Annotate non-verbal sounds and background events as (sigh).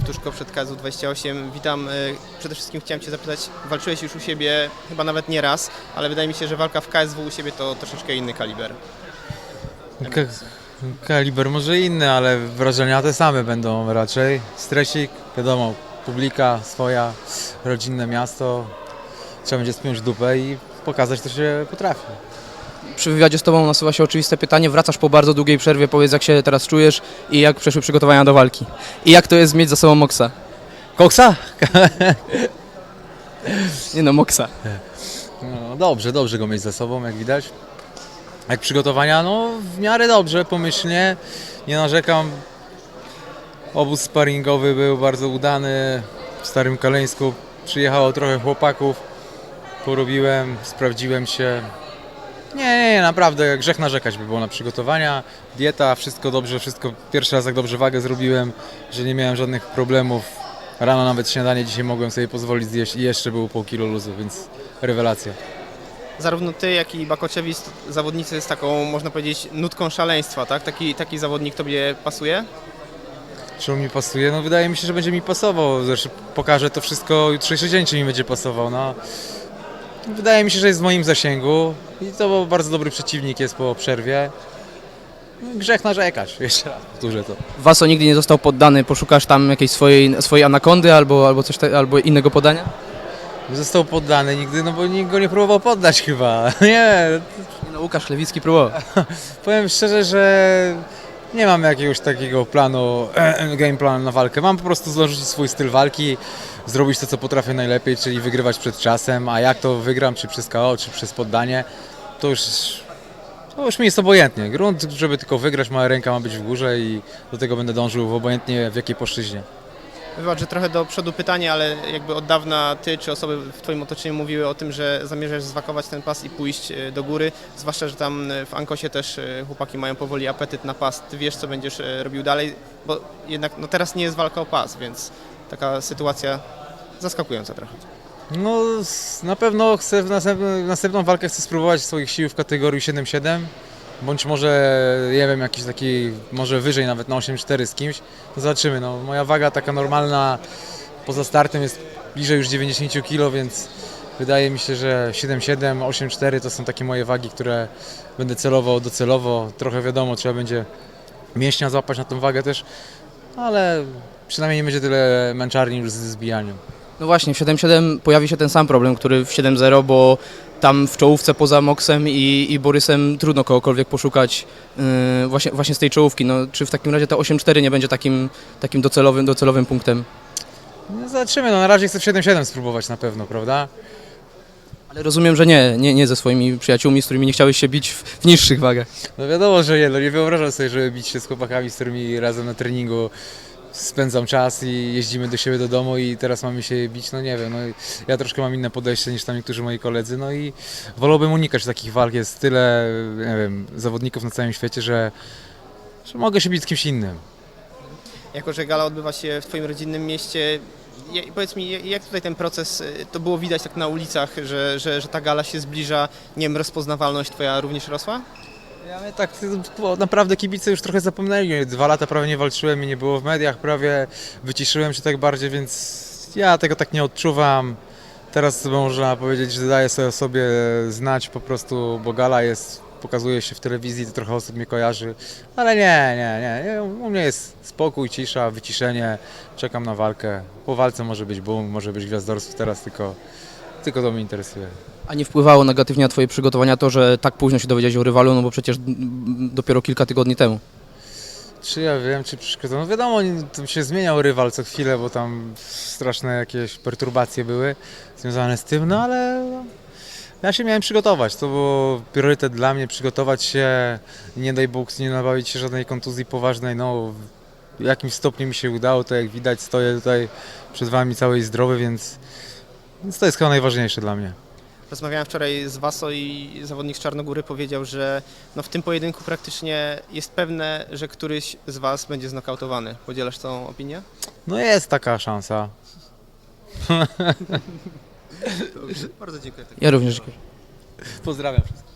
Wtuszko przed KSU 28. Witam. y, Przede wszystkim chciałem Cię zapytać, walczyłeś już u siebie chyba nawet nie raz, ale wydaje mi się, że walka w KSW u siebie to troszeczkę inny kaliber. Ka kaliber może inny, ale wrażenia te same będą raczej. Stresik, wiadomo, publika swoja, rodzinne miasto. Trzeba będzie spiąć dupę i pokazać, co się potrafi. Przy wywiadzie z Tobą nasuwa się oczywiste pytanie. Wracasz po bardzo długiej przerwie. Powiedz, jak się teraz czujesz i jak przeszły przygotowania do walki. I jak to jest mieć za sobą Moksa? Koksa? Nie no, Moksa. No, dobrze, dobrze go mieć za sobą, jak widać. Jak przygotowania, no w miarę dobrze, pomyślnie, nie narzekam. Obóz sparingowy był bardzo udany. W Starym Kaleńsku przyjechało trochę chłopaków. Porobiłem, sprawdziłem się. Nie, nie, nie, naprawdę grzech narzekać by było na przygotowania. Dieta, wszystko dobrze, wszystko pierwszy raz tak dobrze wagę zrobiłem, że nie miałem żadnych problemów. Rano nawet śniadanie dzisiaj mogłem sobie pozwolić zjeść i jeszcze było pół kilo luzu, więc rewelacja. Zarówno Ty, jak i Bakoczewicz, zawodnicy z taką, można powiedzieć, nutką szaleństwa, tak? Taki, taki zawodnik Tobie pasuje? Czy on mi pasuje? No wydaje mi się, że będzie mi pasował. Zresztą pokażę to wszystko jutrzejszy dzień, czy mi będzie pasował. No. Wydaje mi się, że jest w moim zasięgu i to bardzo dobry przeciwnik jest po przerwie. Grzech narzekać, (laughs) jeszcze raz powtórzę to. Waso nigdy nie został poddany. Poszukasz tam jakiejś swojej, swojej anakondy albo, albo, coś te, albo innego podania? Został poddany nigdy, no bo nikt go nie próbował poddać chyba. (laughs) Nie, Nie No, Łukasz Lewicki próbował. (laughs) powiem szczerze, że nie mam jakiegoś takiego planu, game plan na walkę. Mam po prostu złożyć swój styl walki, zrobić to, co potrafię najlepiej, czyli wygrywać przed czasem, a jak to wygram, czy przez KO, czy przez poddanie, to już, to już mi jest obojętnie. Grunt, żeby tylko wygrać, moja ręka ma być w górze i do tego będę dążył obojętnie w jakiej płaszczyźnie. Wybacz, że trochę do przodu pytanie, ale jakby od dawna Ty czy osoby w Twoim otoczeniu mówiły o tym, że zamierzasz zwakować ten pas i pójść y, do góry, zwłaszcza, że tam y, w Ankosie też y, chłopaki mają powoli apetyt na pas. Ty wiesz, co będziesz robił dalej, bo jednak no teraz nie jest walka o pas, więc taka sytuacja zaskakująca trochę. No, na pewno chcę w następną, w następną walkę chcę spróbować swoich sił w kategorii 7-7, bądź może, nie wiem, jakiś taki, może wyżej nawet na 8-4 z kimś. No zobaczymy, no, moja waga taka normalna poza startem jest bliżej już 90 kg, więc wydaje mi się, że 7-7, 8-4 to są takie moje wagi, które będę celował docelowo. Trochę wiadomo, trzeba będzie mięśnia złapać na tą wagę też, ale przynajmniej nie będzie tyle męczarni już z zbijaniem. No właśnie, w 7-7 pojawi się ten sam problem, który w 7-0, bo tam w czołówce poza Moksem i, i Borysem trudno kogokolwiek poszukać yy, właśnie, właśnie z tej czołówki. No, czy w takim razie ta 8-4 nie będzie takim, takim docelowym, docelowym punktem? No zobaczymy, no na razie chcę w 7-7 spróbować na pewno, prawda? Ale rozumiem, że nie, nie, nie ze swoimi przyjaciółmi, z którymi nie chciałeś się bić w, w niższych wagach. No wiadomo, że nie, no nie wyobrażam sobie, żeby bić się z chłopakami, z którymi razem na treningu spędzam czas i jeździmy do siebie do domu i teraz mamy się bić, no nie wiem, no ja troszkę mam inne podejście niż tam niektórzy moi koledzy, no i wolałbym unikać takich walk, jest tyle, nie wiem, zawodników na całym świecie, że, że mogę się bić z kimś innym. Jako, że gala odbywa się w Twoim rodzinnym mieście, powiedz mi, jak tutaj ten proces, y, to było widać tak na ulicach, że, że, że ta gala się zbliża, nie wiem, rozpoznawalność Twoja również rosła? Ja mnie tak naprawdę kibice już trochę zapomnieli. Dwa lata prawie nie walczyłem i nie było w mediach, prawie wyciszyłem się tak bardziej, więc ja tego tak nie odczuwam. Teraz można powiedzieć, że daję sobie sobie znać po prostu, bo gala jest, pokazuje się w telewizji, to trochę osób mnie kojarzy, ale nie, nie, nie. U mnie jest spokój, cisza, wyciszenie, czekam na walkę. Po walce może być boom, może być gwiazdorstwo, teraz tylko, tylko to mnie interesuje. A nie wpływało negatywnie na Twoje przygotowania to, że tak późno się dowiedziałeś o rywalu, no bo przecież dopiero kilka tygodni temu. Czy ja wiem, czy przeszkadza? No wiadomo, tam się zmieniał rywal co chwilę, bo tam straszne jakieś perturbacje były związane z tym, no ale no, ja się miałem przygotować. To był priorytet dla mnie, przygotować się, nie daj Bóg, nie nabawić się żadnej kontuzji poważnej. No, w jakimś stopniu mi się udało, to jak widać stoję tutaj przed Wami cały i zdrowy, więc, więc to jest chyba najważniejsze dla mnie. Rozmawiałem wczoraj z Waso i zawodnik z Czarnogóry powiedział, że no w tym pojedynku praktycznie jest pewne, że któryś z Was będzie znokautowany. Podzielasz tą opinię? No jest taka szansa. (laughs) Bardzo dziękuję. Ja również dziękuję. Pozdrawiam wszystkich.